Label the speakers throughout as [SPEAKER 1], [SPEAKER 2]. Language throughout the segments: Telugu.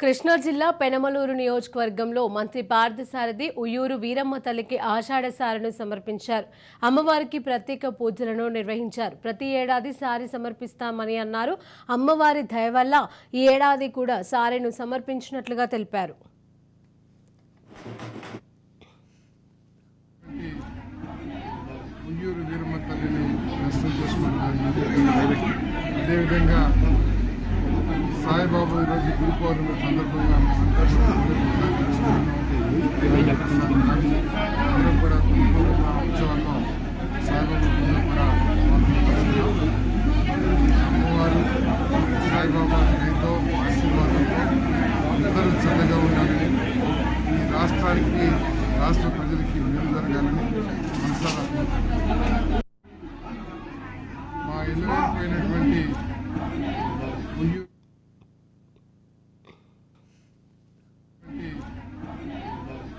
[SPEAKER 1] కృష్ణా జిల్లా పెనమలూరు నియోజకవర్గంలో మంత్రి పార్థసారథి ఉయ్యూరు వీరమ్మ తల్లికి ఆషాఢ సారను సమర్పించారు. అమ్మవారికి ప్రత్యేక పూజలను నిర్వహించారు. ప్రతి ఏడాది సారి సమర్పిస్తామని అన్నారు. అమ్మవారి దయ వల్ల ఈ ఏడాది కూడా సారెను సమర్పించినట్లుగా తెలిపారు.
[SPEAKER 2] అదేవిధంగా సాయిబాబా ఈరోజు గురు పౌర్ణమి సందర్భంగా అందరం కూడా గురు పౌర్ణమి ఉత్సవంలో సాయిబాబా కూడా అమ్మవారు సాయిబాబా ఎంతో ఆశీర్వాదంతో అందరూ చల్లగా ఉండాలని ఈ రాష్ట్రానికి రాష్ట్ర ప్రజలకి మేలు జరగాలని మనసారా మా ఇల్లు అయిపోయినటువంటి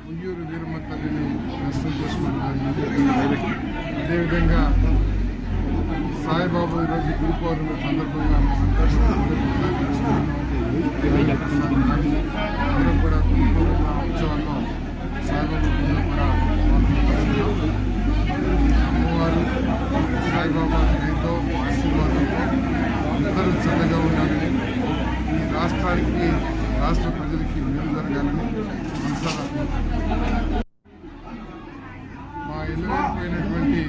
[SPEAKER 2] ఉయ్యూరు వీరమ్మ తల్లిని దర్శనం చేసుకుంటున్నారు అదేవిధంగా సాయిబాబా ఈరోజు గురు పౌర్ణమి సందర్భంగా అందరం కూడా గురు పౌర్ణమి ఉత్సవంలో సాయిబాబా గుడిలో కూడా అమ్మవారు సాయిబాబా ఎంతో ఆశీర్వాదంతో అందరూ చల్లగా ఉండాలని ఈ రాష్ట్రానికి రాష్ట్ర ప్రజలకి మేలు జరగాలని మా ఇల్లు పోయినటువంటి